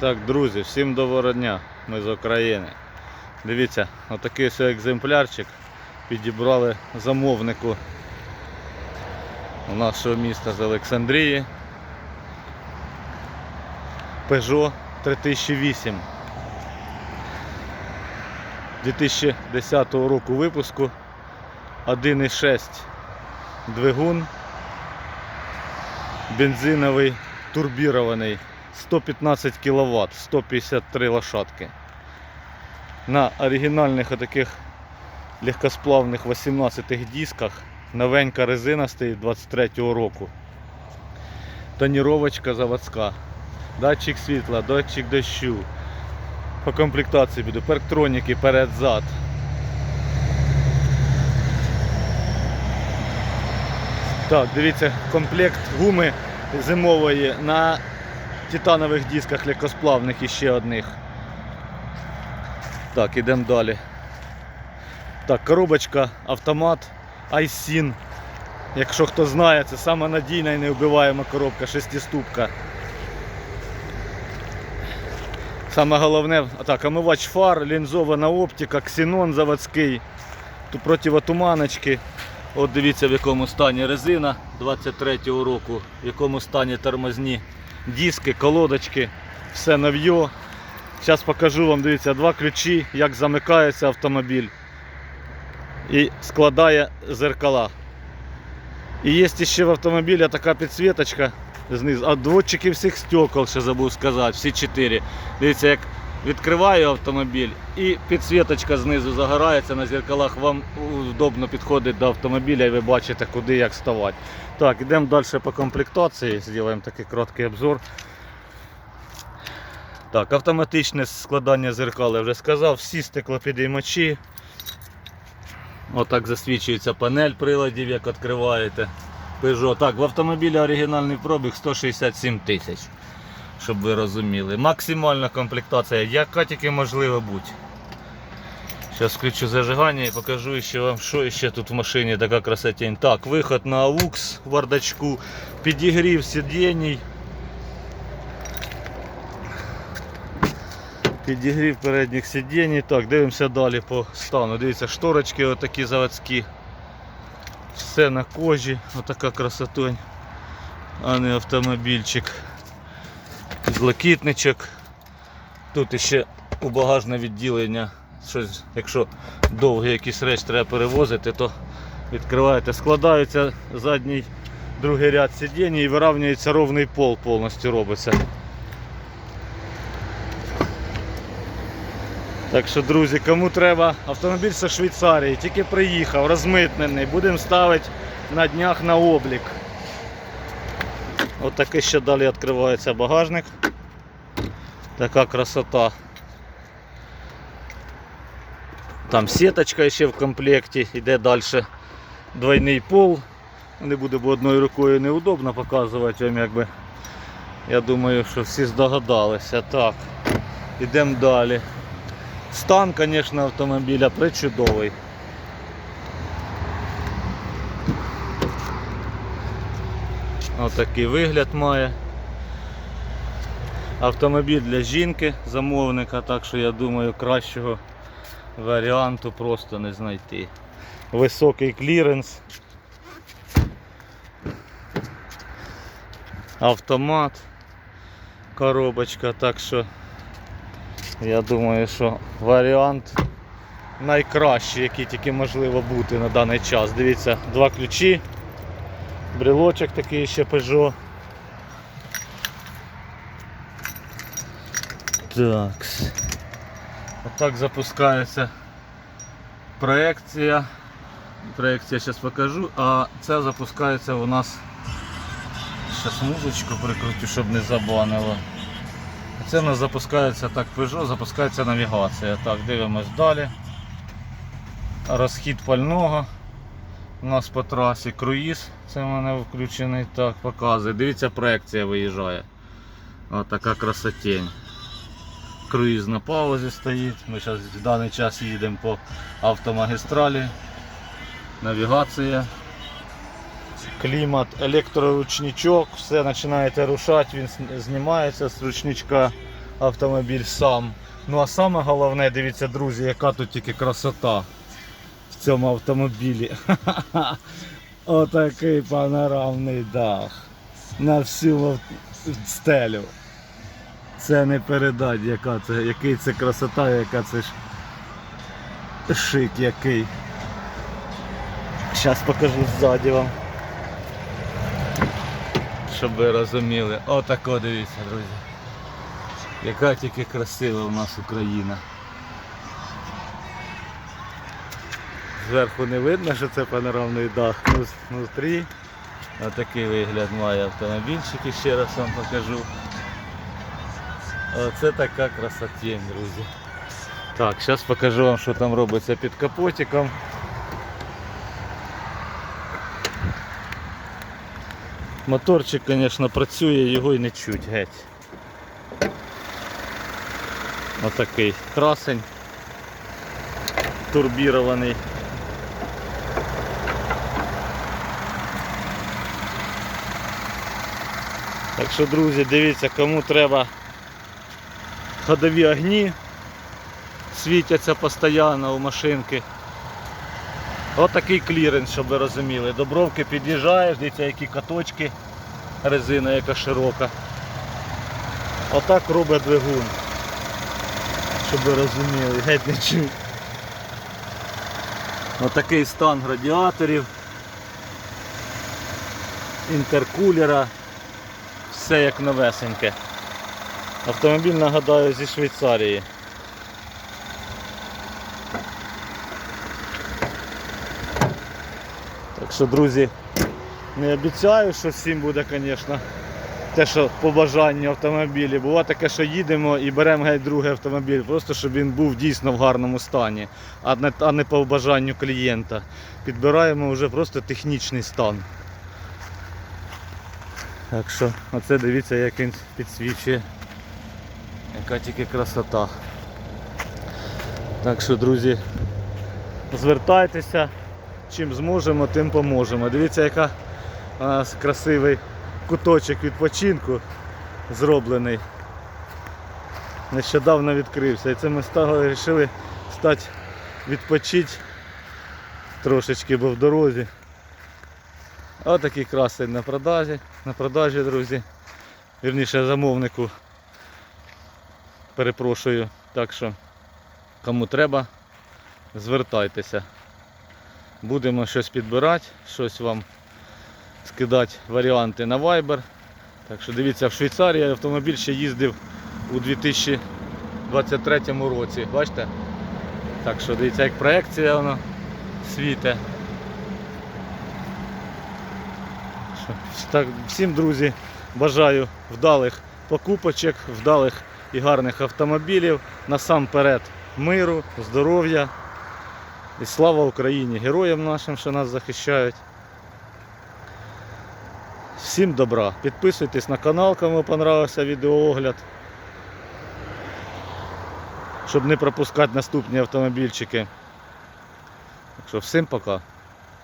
Так, друзі, всім доброго дня, ми з України. Дивіться, отакий ось екземплярчик підібрали замовнику нашого міста з Олександрії. Peugeot 3008 2010 року випуску. 1,6 двигун. Бензиновий турбірований 115 кВт, 153 лошадки. На оригінальних таких легкосплавних 18 дисках новенька резина стоїть 23-го року. Тоніровочка заводська. Датчик світла, датчик дощу. По комплектації буде парктроніки перед-зад. Так, дивіться, комплект гуми зимової на титанових дисках легкосплавних іще одних. Так, ідемо далі. Так, коробочка, автомат, iSIN. Якщо хто знає, це сама надійна і невбиваєма коробка, шестиступка. Саме головне, а так, омивач фар, лінзована оптика, ксенон заводський, тут противотуманочки. От дивіться в якому стані резина 23-го року, в якому стані тормозні диски, колодочки, все нов'є. Зараз покажу вам, дивіться, два ключі, як замикається автомобіль і складає зеркала. І є ще в автомобілі така підсвіточка знизу. А дворчики всіх стекол, ще забув сказати, всі чотири. Дивіться, як відкриваю автомобіль і підсвіточка знизу загорається на зеркалах. Вам удобно підходить до автомобіля і ви бачите, куди як ставати. Так, йдемо далі по комплектації, зробимо такий короткий обзор. Так, автоматичне складання зеркал, я вже сказав, всі стеклопідіймачі. Отак засвічується панель приладів, як відкриваєте. Peugeot. Так, в автомобілі оригінальний пробіг 167 тисяч, щоб ви розуміли. Максимальна комплектація, яка тільки можливо бути. Зараз включу зажигання і покажу ще вам, що ще тут в машині така красотень. Так, виход на AUX в бардачку, підігрів сидінь. Підігрів передніх сидінь. Так, дивимося далі по стану. Дивіться, шторочки отакі заводські. Все на кожі, отака красотонь, а не автомобільчик. Злокітничок. Тут ще у багажне відділення. Щось, якщо довгі якісь речі треба перевозити, то відкриваєте, складається задній другий ряд сидінь і вирівнюється ровний пол повністю робиться. Так що, друзі, кому треба автомобіль зі Швейцарії, тільки приїхав, розмитнений, будемо ставити на днях на облік. Ось такий ще далі відкривається багажник. Така красота. Там сіточка ще в комплекті, йде далі двойний пол. Не буде, бо одною рукою неудобно показувати вам якби. Я думаю, що всі здогадалися. Так, йдемо далі. Стан, звісно, автомобіля причудовий. Отакий вигляд має. Автомобіль для жінки, замовника, так що я думаю кращого варіанту просто не знайти. Високий кліренс. Автомат, коробочка, так що я думаю, що варіант найкращий, який тільки можливо бути на даний час. Дивіться, два ключі, брелочок такий ще Peugeot. Так. Отак запускається проекція. Проекція зараз покажу, а це запускається у нас. Зараз музичку прикрутю, щоб не забанило. Це у нас запускається так Peugeot, запускається навігація. Так, дивимось далі. Розхід пального. У нас по трасі круїз, це в мене включений, так, показує. Дивіться, проекція виїжджає. Ось така красотень. Круїз на паузі стоїть. Ми зараз в даний час їдемо по автомагістралі. Навігація. Клімат, електроручничок, все починаєте рушати, він знімається з ручничка. автомобіль сам. Ну а саме головне, дивіться, друзі, яка тут тільки красота цьому автомобілі. Отакий панорамний дах. На всю стелю. Це не передать, яка це, який це красота, яка це ж шик який. Зараз покажу ззаді вам. Щоб ви розуміли. Отако дивіться, друзі. Яка тільки красива у нас Україна. Зверху не видно, що це панорамний дах. Ну, Внутрі отакий вигляд має автомобільчик, ще раз вам покажу. Оце така красотень, друзі. Так, зараз покажу вам, що там робиться під капотиком. Моторчик, звісно, працює, його і не чуть геть. Отакий красень турбірований. Так що, друзі, дивіться, кому треба ходові огні, світяться постійно у машинки. Отакий кліренс, щоб ви розуміли. До бровки під'їжджаєш, дивіться, які каточки, резина яка широка. Отак робить двигун. Щоб ви розуміли, геть не чуть. Отакий стан радіаторів, інтеркулера, все як новесеньке. Автомобіль нагадаю зі Швейцарії. Так що, друзі, не обіцяю, що всім буде, звісно, те, що по бажанню автомобілі. Буває таке, що їдемо і беремо геть другий автомобіль, просто щоб він був дійсно в гарному стані, а не, а не по бажанню клієнта. Підбираємо вже просто технічний стан. Так що, оце дивіться, як він підсвічує. Яка тільки красота. Так що, друзі, звертайтеся, чим зможемо, тим поможемо. Дивіться, яка у нас красивий куточок відпочинку зроблений. Нещодавно відкрився. І це ми вирішили стати відпочити трошечки, бо в дорозі. Отакий красень на продажі, на продажі, друзі. Вірніше замовнику. Перепрошую. Так що, кому треба, звертайтеся. Будемо щось підбирати, щось вам скидати варіанти на Viber. Так що дивіться, в Швейцарії автомобіль ще їздив у 2023 році. Бачите? Так що дивіться, як проекція воно світе. Що, Так, всім, друзі, бажаю вдалих покупочок, вдалих і гарних автомобілів. Насамперед миру, здоров'я. І слава Україні, героям нашим, що нас захищають. Всім добра. Підписуйтесь на канал, кому понравився відеоогляд. Щоб не пропускати наступні автомобільчики. Так що всім пока.